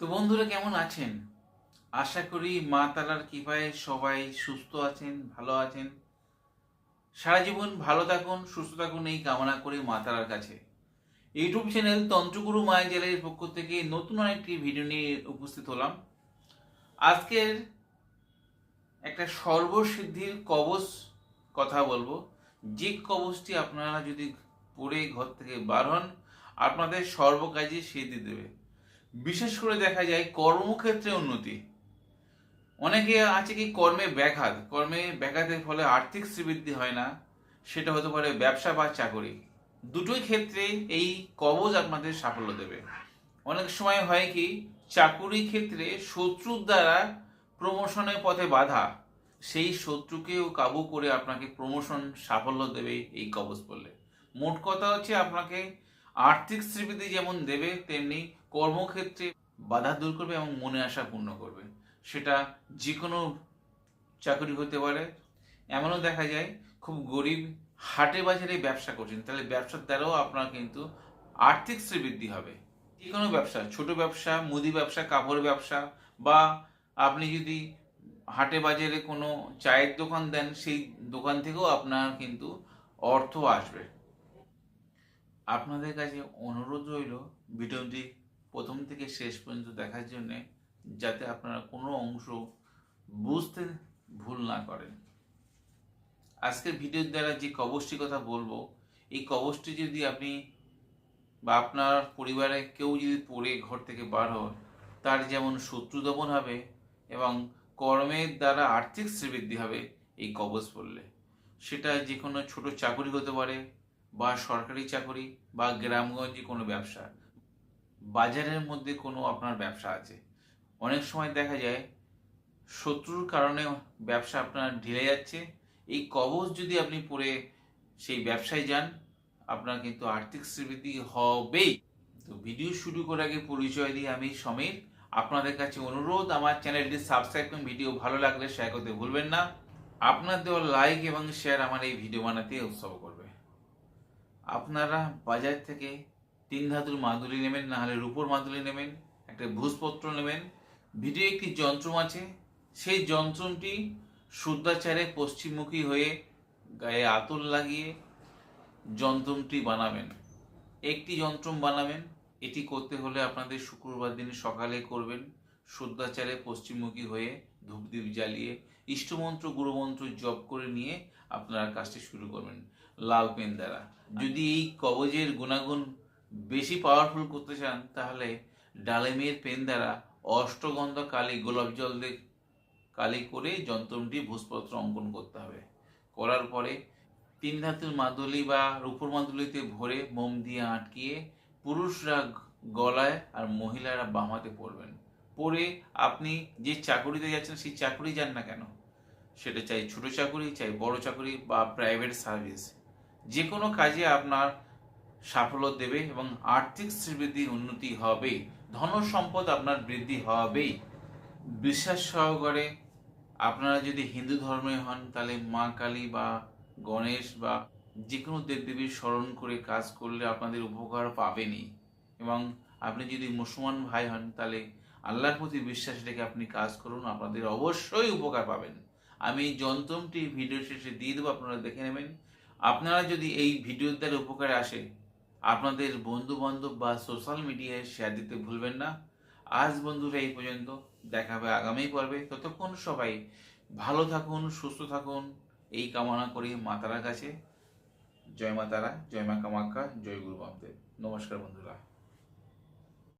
তো বন্ধুরা কেমন আছেন? আশা করি মা তারার কৃপায় সবাই সুস্থ আছেন, ভালো আছেন। সারা জীবন ভালো থাকুন, সুস্থ থাকুন এই কামনা করি মা তারার কাছে। ইউটিউব চ্যানেল তন্ত্রগুরু মায়া জেলের পক্ষ থেকে নতুন আরেকটি ভিডিও নিয়ে উপস্থিত হলাম। আজকের একটা সর্বসিদ্ধির কবচ কথা বলব। যে কবচটি আপনারা যদি পড়ে ঘর থেকে বার হন, আপনাদের সর্বকাজে সিদ্ধি দেবে। বিশেষ করে দেখা যায় কর্মক্ষেত্রে উন্নতি। অনেকে আছে কি কর্মে ব্যাঘাত। কর্মে ব্যাঘাতের ফলে আর্থিক শ্রীবৃদ্ধি হয় না, সেটা হতে পারে ব্যবসা বা চাকরি। দুটোই ক্ষেত্রে এই কবজ আপনাদের সাফল্য দেবে। অনেক সময় হয় কি চাকুরি ক্ষেত্রে শত্রুর দ্বারা প্রমোশনের পথে বাধা, সেই শত্রুকেও কাবু করে আপনাকে প্রমোশন সাফল্য দেবে এই কবজ পড়লে মোট কথা হচ্ছে আপনাকে আর্থিক শ্রীবৃদ্ধি যেমন দেবে, তেমনি কর্মক্ষেত্রে বাধা দূর করবে এবং মনে আশা পূর্ণ করবে। সেটা যে কোনো চাকরি হতে পারে। এমনও দেখা যায়, খুব গরিব হাটে বাজারে ব্যবসা করছেন, তাহলে ব্যবসার দ্বারাও আপনার কিন্তু আর্থিক শ্রীবৃদ্ধি হবে। যে কোনো ব্যবসা, ছোট ব্যবসা, মুদি ব্যবসা কাপড় ব্যবসা, বা আপনি যদি হাটে বাজারে কোনো চায়ের দোকান দেন, সেই দোকান থেকেও আপনার কিন্তু অর্থ আসবে। আপনাদের কাছে অনুরোধ রইল, ভিডিওটি প্রথম থেকে শেষ পর্যন্ত দেখার জন্য যাতে আপনারা কোনো অংশ বুঝতে ভুল না করেন। আজকের ভিডিওর দ্বারা যে কবচটি কথা বলব, এই কবচটি যদি আপনি বা আপনার পরিবারে কেউ যদি পড়ে ঘর থেকে বার হয় তার যেমন শত্রু দমন হবে এবং কর্মের দ্বারা আর্থিক শ্রীবৃদ্ধি হবে এই কবচ পড়লে সেটা যে কোনো ছোট চাকরি হতে পারে বা সরকারি চাকরি বা গ্রামগঞ্জে কোনো ব্যবসা। বাজারের মধ্যে কোনো আপনার ব্যবসা আছে? অনেক সময় দেখা যায়, শত্রুর কারণে ব্যবসা আপনার ঢিলে যাচ্ছে। এই কবচ যদি আপনি পরে সেই ব্যবসায় যান, আপনার কিন্তু আর্থিক শ্রীবৃদ্ধি হবেই। তো ভিডিও শুরু করার আগে পরিচয় দিয়ে আমি সমীর। আপনাদের কাছে অনুরোধ, আমার চ্যানেলটি সাবস্ক্রাইব করুন। ভিডিও ভালো লাগলে শেয়ার করতে ভুলবেন না। আপনার দেওয়া লাইক এবং শেয়ার আমার এই ভিডিও বানাতে উৎসাহ করবে। আপনারা বাজার থেকে তিন ধাতুর মাদুলি নেবেন, না হলে রূপোর মাদুলি নেবেন, একটা ভূষপত্র নেবেন। ভিডিও একটি যন্ত্র আছে, সেই যন্ত্রটি শুদ্ধাচারে পশ্চিমমুখী হয়ে গায়ে আতর লাগিয়ে যন্ত্রটি বানাবেন। একটি যন্ত্র বানাবেন, এটি করতে হলে আপনাদের শুক্রবার দিন সকালে করবেন, শুদ্ধাচারে পশ্চিমমুখী হয়ে ধূপ ধূপদীপ জ্বালিয়ে ইষ্টমন্ত্র, গুরুমন্ত্র জপ করে নিয়ে আপনারা কাজটি শুরু করবেন, লাল পেন দ্বারা। যদি এই কবজের গুণাগুণ বেশি পাওয়ারফুল করতে চান, তাহলে ডালেমের পেন দ্বারা অষ্টগন্ধ কালি গোলাপ জল দিয়ে কালি করে যন্ত্রটি ভূষপত্র অঙ্কন করতে হবে। করার পরে তিন ধাতুর মাদুলি বা রূপর মাদুলিতে ভরে মোম দিয়ে আটকিয়ে পুরুষরা গলায় আর মহিলারা বামাতে পড়বেন। পরে আপনি যে চাকুরিতে যাচ্ছেন, সেই চাকুরি যান না কেন? সেটা চাই ছোট চাকুরি, চাই বড় চাকুরি বা প্রাইভেট সার্ভিস যে কোনো কাজে আপনার সাফল্য দেবে এবং আর্থিক শ্রীবৃদ্ধি উন্নতি হবে। ধন সম্পদ আপনার বৃদ্ধি হবেই। বিশ্বাস সহকারে আপনারা যদি হিন্দু ধর্মে হন, তাহলে মা কালী বা গণেশ বা যে কোনো দেবদেবীর স্মরণ করে কাজ করলে আপনাদের উপকার পাবেনই। এবং আপনি যদি মুসলমান ভাই হন, তাহলে আল্লাহর প্রতি বিশ্বাস রেখে আপনি কাজ করুন, আপনাদের অবশ্যই উপকার পাবেন। আমি যন্ত্রটি ভিডিও শেষে দিয়ে দেবো, আপনারা দেখে নেবেন। আপনারা যদি এই ভিডিওর দ্বারা উপকারে আসে আপনাদের বন্ধু বান্ধব বা সোশ্যাল মিডিয়ায় শেয়ার দিতে ভুলবেন না। আজ বন্ধুরা এই পর্যন্ত। দেখা হবে আগামী পর্বে। ততক্ষণ সবাই ভালো থাকুন, সুস্থ থাকুন। এই কামনা করি মাতারা কাছে। জয় মাতারা জয় মা কামাক্কা, জয় গুরু বামদেব নমস্কার বন্ধুরা।